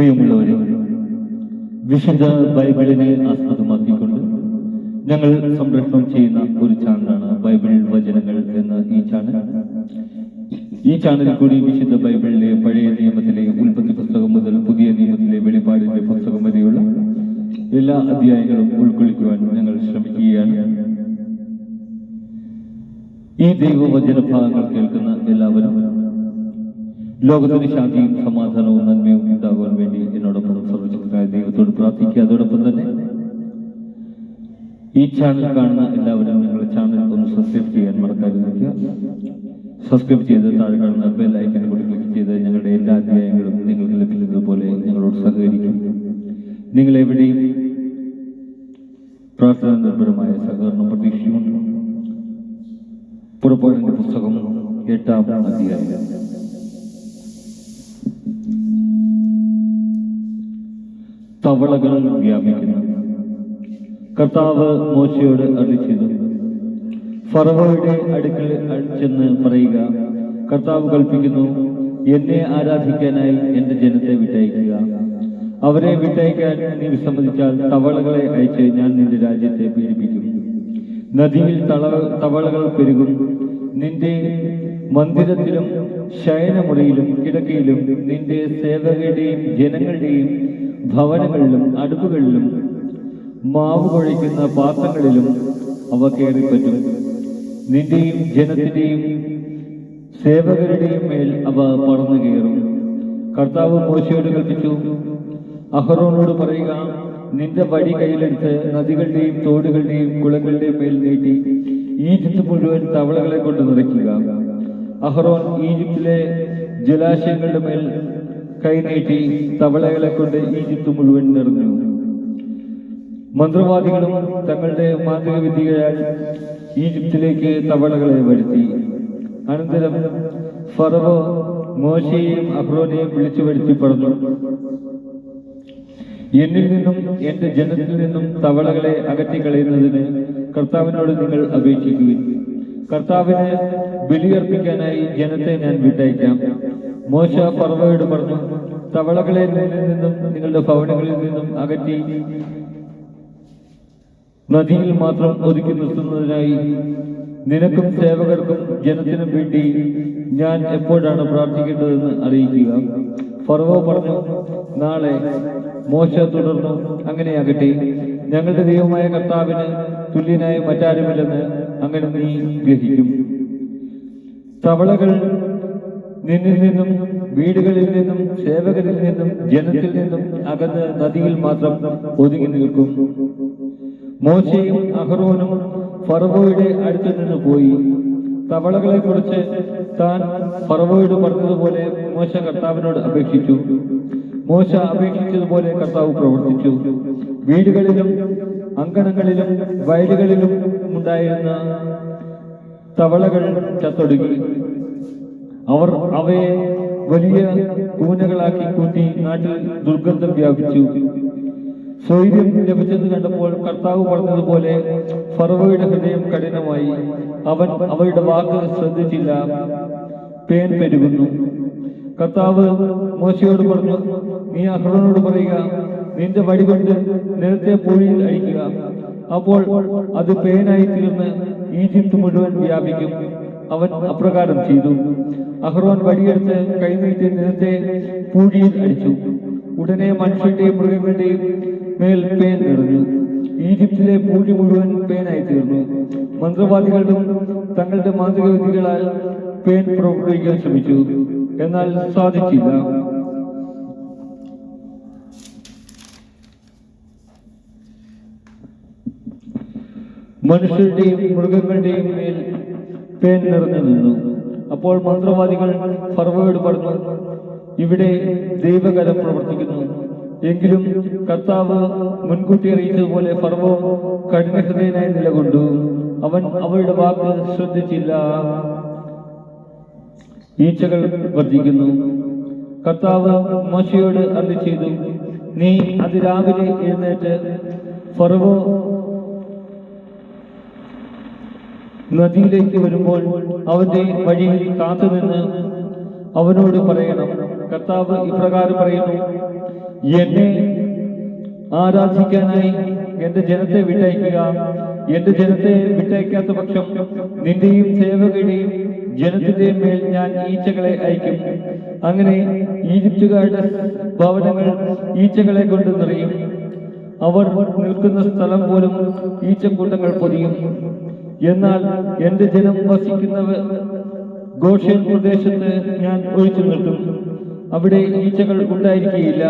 പ്രിയമുള്ളവരെ വിശുദ്ധ ബൈബിളിനെ ആസ്പദമാക്കിക്കൊണ്ട് ഞങ്ങൾ സംരക്ഷണം ചെയ്യുന്ന ഒരു ചാനലാണ് ബൈബിൾ വചനങ്ങൾ എന്ന ഈ ചാനൽ. ഈ ചാനലിൽ കൂടി വിശുദ്ധ ബൈബിളിലെ പഴയ നിയമത്തിലെ ഉൽപ്പത്തി പുസ്തകം മുതൽ പുതിയ നിയമത്തിലെ വെളിപാടിന്റെ പുസ്തകം വരെയുള്ള എല്ലാ അധ്യായങ്ങളും ഉൾക്കൊള്ളിക്കുവാൻ ഞങ്ങൾ ശ്രമിക്കുകയാണ്. ഈ ദൈവവചന ഭാഗങ്ങൾ കേൾക്കുന്ന എല്ലാവരും ലോകത്തിന് ശാന്തിയും സമാധാനവും നന്മയും പ്രാർത്ഥിക്കുക. അതോടൊപ്പം തന്നെ ഈ ചാനൽ കാണുന്ന എല്ലാവരും നിങ്ങളുടെ ചാനൽ ഒന്ന് സബ്സ്ക്രൈബ് ചെയ്യാൻ മറക്കാതിരിക്കുക സബ്സ്ക്രൈബ് ചെയ്ത് താഴെ കാണുന്ന ബെൽ ഐക്കൺ കൂടി ക്ലിക്ക് ചെയ്ത് ഞങ്ങളുടെ എല്ലാ അധ്യായങ്ങളും നിങ്ങൾക്ക് ലഭിക്കുന്നതുപോലെ ഞങ്ങളോട് സഹകരിക്കും. നിങ്ങൾ എവിടെയും പ്രാർത്ഥന നിർഭരമായ സഹകരണം പ്രതീക്ഷിച്ചുകൊണ്ട് പുറപ്പാടിന്റെ പുസ്തകം എട്ടാം അധ്യായം. തവളകൾ വ്യാപിക്കുന്നു. കർത്താവ് മോശയോട് അറിയിച്ചത് ഫറവോയുടെ അടുക്കൽ ചെന്ന് പറയുക കർത്താവ് കൽപ്പിക്കുന്നു എന്നെ ആരാധിക്കാനായി എന്റെ ജനത്തെ വിട്ടയക്കുക. അവരെ വിട്ടയക്കാൻ നീ വിസമ്മതിച്ചാൽ തവളകളെ അയച്ച് ഞാൻ നിന്റെ രാജ്യത്തെ പീഡിപ്പിക്കും. നദിയിൽ തള തവളകൾ പെരുകും. നിന്റെ മന്ദിരത്തിലും ശയനമുറിയിലും കിടക്കയിലും നിന്റെ സേവകരുടെയും ജനങ്ങളുടെയും ഭവനങ്ങളിലും അടുപ്പുകളിലും മാവ് കുഴയ്ക്കുന്ന പാത്രങ്ങളിലും അവ കയറിപ്പറ്റും. നിന്റെയും ജനത്തിന്റെയും സേവകരുടെയും മേൽ അവ പറന്നു കയറും. കർത്താവ് മോശയോട് കൽപ്പിച്ചു. അഹറോനോട് പറയുക നിന്റെ വടി കയ്യിലെടുത്ത് നദികളുടെയും തോടുകളുടെയും കുളങ്ങളുടെയും മേൽ നീട്ടി ഈജിപ്ത് മുഴുവൻ തവളകളെ കൊണ്ട് നിറയ്ക്കുക. അഹറോൻ ഈജിപ്തിലെ ജലാശയങ്ങളുടെ മേൽ കൈനീട്ടി തവളകളെ കൊണ്ട് ഈജിപ്ത് മുഴുവൻ നിറഞ്ഞു. മന്ത്രവാദികളും തങ്ങളുടെ മാന്ത്രിക വിദ്യയാൽ ഈജിപ്തിലേക്ക് തവളകളെ വരുത്തി. അനന്തരം ഫറവോ മോശയെയും അഹ്റോനെയും വിളിച്ചു വരുത്തി പറഞ്ഞു എന്നിൽ നിന്നും എന്റെ ജനത്തിൽ നിന്നും തവളകളെ അകറ്റിക്കളയുന്നതിന് കർത്താവിനോട് നിങ്ങൾ അപേക്ഷിക്കുകയും കർത്താവിന് ബലിയർപ്പിക്കാനായി ജനത്തെ ഞാൻ വിട്ടയക്കാം. മോശ പർവയോട് പറഞ്ഞു തവളകളെ നിന്നും നിങ്ങളുടെ ഭവനങ്ങളിൽ നിന്നും അകറ്റി നദിയിൽ മാത്രം ഒതുക്കി നിർത്തുന്നതിനായി നിനക്കും സേവകർക്കും ജനത്തിനും വേണ്ടി ഞാൻ എപ്പോഴാണ് പ്രാർത്ഥിക്കേണ്ടതെന്ന് അറിയിക്കുക. ഫറവോ പറഞ്ഞു നാളെ. മോശ തുടർന്നു അങ്ങനെയാകട്ടെ ഞങ്ങളുടെ ദൈവമായ കർത്താവിന് തുല്യനായ മറ്റാരുമില്ലെന്ന് അങ്ങനെ നീ ഗ്രഹിക്കും. തവളകൾ നിന്നിൽ നിന്നും വീടുകളിൽ നിന്നും സേവകരിൽ നിന്നും ജനത്തിൽ നിന്നും അകന്ന് നദിയിൽ മാത്രം ഒതുങ്ങി നിൽക്കും. മോശയും അഹറോനും ഫറവോയുടെ അടുത്ത് നിന്ന് പോയി. തവളകളെ കുറിച്ച് താൻ ഫറവോയോട് പറഞ്ഞതുപോലെ മോശ കർത്താവിനോട് അപേക്ഷിച്ചു. മോശ അപേക്ഷിച്ചതുപോലെ കർത്താവ് പ്രവർത്തിച്ചു. വീടുകളിലും അങ്കണങ്ങളിലും വയലുകളിലും ഉണ്ടായിരുന്ന തവളകൾ ചത്തൊടുങ്ങി അവർ അവയെ വലിയ കൂനകളാക്കി കൂട്ടി നാട്ടിൽ ദുർഗന്ധം വ്യാപിച്ചു. സ്വൈര്യം ലഭിച്ചത് കണ്ടപ്പോൾ കർത്താവ് പറഞ്ഞതുപോലെ ഫറവയുടെ ഹൃദയം കഠിനമായി. അവൻ അവയുടെ വാക്ക് ശ്രദ്ധിച്ചില്ല. പേൻ പെരുകുന്നു. കർത്താവ് മോശയോട് പറഞ്ഞു നീ അഹ്റോനോട് പറയുക നിന്റെ വടി കൊണ്ട് നിരത്തെ പൂഴിയിൽ അഴിക്കുക. അപ്പോൾ അത് പേനായി തീർന്ന് ഈജിപ്ത് മുഴുവൻ വ്യാപിക്കും. അവൻ അപ്രകാരം ചെയ്തു. അഹ്റോൻ വടിയെടുത്ത് കൈനീട്ടി നിലത്തെ പൂഴിയിൽ അടിച്ചു. ഉടനെ മനുഷ്യന്റെയും മൃഗങ്ങളുടെയും മേൽ പേൻ നിറഞ്ഞു. ഈജിപ്തിലെ പൂഴി മുഴുവൻ പേനായി തീർന്നു. മന്ത്രവാദികളും തങ്ങളുടെ മാന്ത്രിക വിധികളാൽ പേൻ പുറപ്പെടുവിക്കാൻ ശ്രമിച്ചു. എന്നാൽ സാധിച്ചില്ല. മനുഷ്യരുടെയും മൃഗങ്ങളുടെയും മേൽ പേൻ നിറഞ്ഞു നിന്നു. അപ്പോൾ മന്ത്രവാദികൾ ഫർവോയോട് പറഞ്ഞു ഇവിടെ ദൈവകരം പ്രവർത്തിക്കുന്നു. എങ്കിലും കർത്താവ് മുൻകൂട്ടി അറിയിച്ചതുപോലെ ഫർവോ കഠിനഹൃദയനായി നിലകൊണ്ടു. അവൻ അവരുടെ വാക്ക് ശ്രദ്ധിച്ചില്ല. ഈച്ചകൾ വർദ്ധിക്കുന്നു കർത്താവ് മോശയോട് അറി ചെയ്തു നീ അതിരാവിലെ എഴുന്നേറ്റ് ഫറവോ നദിയിലേക്ക് വരുമ്പോൾ അവന്റെ വഴിയിൽ കാത്തുനിന്ന് അവനോട് പറയണം കർത്താവ് ഇപ്രകാരം പറയുന്നു എന്നെ ആരാധിക്കാനായി എന്റെ ജനത്തെ വിട്ടയക്കുക. എന്റെ ജനത്തെ വിട്ടയക്കാത്ത പക്ഷം നിന്റെയും സേവകയുടെയും ജനത്തിന്റെയും മേൽ ഞാൻ ഈച്ചകളെ അയക്കും. അങ്ങനെ ഈജിപ്തുകാരുടെ ഭവനങ്ങൾ ഈച്ചകളെ കൊണ്ട് നിറയും. അവർ നിൽക്കുന്ന സ്ഥലം പോലും ഈച്ചക്കൂട്ടങ്ങൾ പൊതിയും. എന്നാൽ എന്റെ ജനം വസിക്കുന്നവർ ഗോഷ്യൻ പ്രദേശത്ത് ഞാൻ ഒഴിച്ചു നിർത്തും അവിടെ ഈച്ചകൾ ഉണ്ടായിരിക്കുകയില്ല.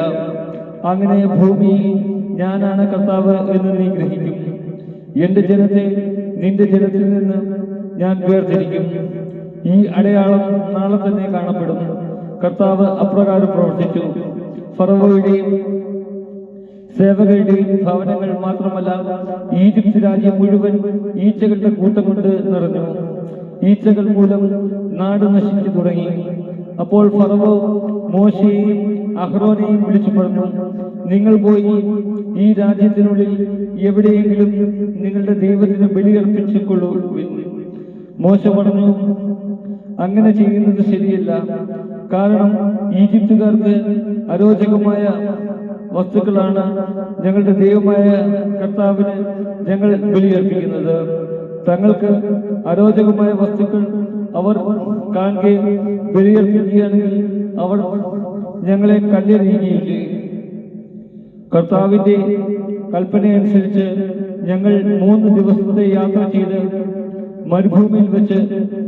അങ്ങനെ ഭൂമിയിൽ ഞാനാണ് കർത്താവ് എന്ന് നീ ഗ്രഹിക്കും. എന്റെ ജനത്തെ നിന്റെ ജനത്തിൽ നിന്ന് ഞാൻ വേർതിരിക്കും. ഈ അടയാളം നാളെ തന്നെ കാണപ്പെടും. കർത്താവ് അപ്രകാരം പ്രവർത്തിച്ചു. ഫറവോയുടെയും സേവകരുടെയും ഭവനങ്ങൾ മാത്രമല്ല ഈജിപ്ത് രാജ്യം മുഴുവൻ ഈച്ചകളുടെ കൂട്ടം കൊണ്ട് നിറഞ്ഞു ഈച്ചകൾ മൂലം നാട് നശിച്ചു തുടങ്ങി. അപ്പോൾ ഫറവോ മോശയെയും അഹ്റോനെയും വിളിച്ചു പറഞ്ഞു നിങ്ങൾ പോയി ഈ രാജ്യത്തിനുള്ളിൽ എവിടെയെങ്കിലും നിങ്ങളുടെ ദൈവത്തിന് ബലിയർപ്പിച്ചുകൊള്ളൂ മോശ പറഞ്ഞു അങ്ങനെ ചെയ്യുന്നത് ശരിയല്ല. കാരണം ഈജിപ്തുകാർക്ക് അരോചകമായ വസ്തുക്കളാണ് ഞങ്ങളുടെ ദൈവമായ കർത്താവിന് ഞങ്ങൾ ബലിയർപ്പിക്കുന്നത്. തങ്ങൾക്ക് അരോചകമായ വസ്തുക്കൾ അവർ കാണുകയും ബലിയർപ്പിക്കുകയാണെങ്കിൽ അവർ ഞങ്ങളെ കല്ലെറിയുകയില്ലേ? കർത്താവിന്റെ കൽപ്പനയനുസരിച്ച് ഞങ്ങൾ മൂന്ന് ദിവസത്തെ യാത്ര ചെയ്ത് മരുഭൂമിയിൽ വെച്ച്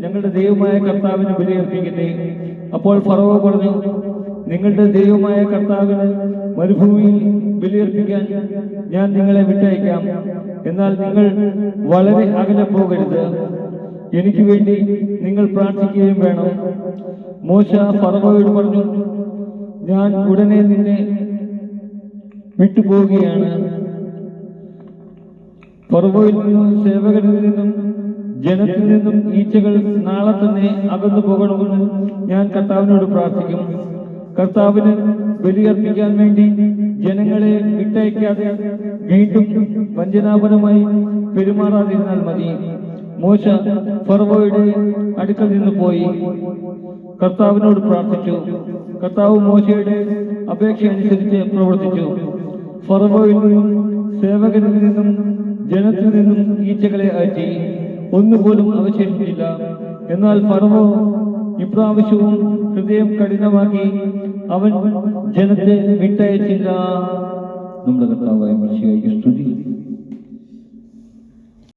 ഞങ്ങളുടെ ദൈവമായ കർത്താവിന് ബലിയർപ്പിക്കട്ടെ. അപ്പോൾ ഫറവ പറഞ്ഞു നിങ്ങളുടെ ദൈവമായ കർത്താവിനെ മരുഭൂമിയിൽ ബലിയർപ്പിക്കാൻ ഞാൻ നിങ്ങളെ വിട്ടയക്കാം. എന്നാൽ നിങ്ങൾ വളരെ അകലെ പോകരുത്. എനിക്ക് വേണ്ടി നിങ്ങൾ പ്രാർത്ഥിക്കുകയും വേണം. മോശ ഫറവോയോട് പറഞ്ഞു ഞാൻ ഉടനെ നിന്നെ വിട്ടുപോവുകയാണ്. ഫറവോയിൽ നിന്നും സേവകരിൽ നിന്നും ജനത്തിൽ നിന്നും ഈച്ചകൾ നാളെ തന്നെ അകന്നു പോകണമെന്ന് ഞാൻ കർത്താവിനോട് പ്രാർത്ഥിക്കും. കർത്താവിന് ബലിയർപ്പിക്കാൻ വേണ്ടി ജനങ്ങളെ വിട്ടയക്കാതെ വീണ്ടും വഞ്ചനാപരമായി പെരുമാറാതിരുന്നാൽ മതി. മോശ ഫറവോയുടെ അടുക്കൽ നിന്ന് പോയി. കർത്താവിനോട് പ്രാർത്ഥിച്ചു. കർത്താവ് മോശയുടെ അപേക്ഷ അനുസരിച്ച് പ്രവർത്തിച്ചു. ഫർവോയിൽ നിന്നും സേവകരിൽ നിന്നും ജനത്തിൽ നിന്നും ഈച്ചകളെ അയറ്റി ഒന്നുപോലും അവശേഷിച്ചില്ല. എന്നാൽ ഫറവോ ഇപ്രാവശ്യവും ഹൃദയം കഠിനമാക്കി അവൻ ജനത്തെ വിട്ടയച്ചില്ല. നമ്മുടെ കർത്താവായ മനുഷ്യ സ്തുതി.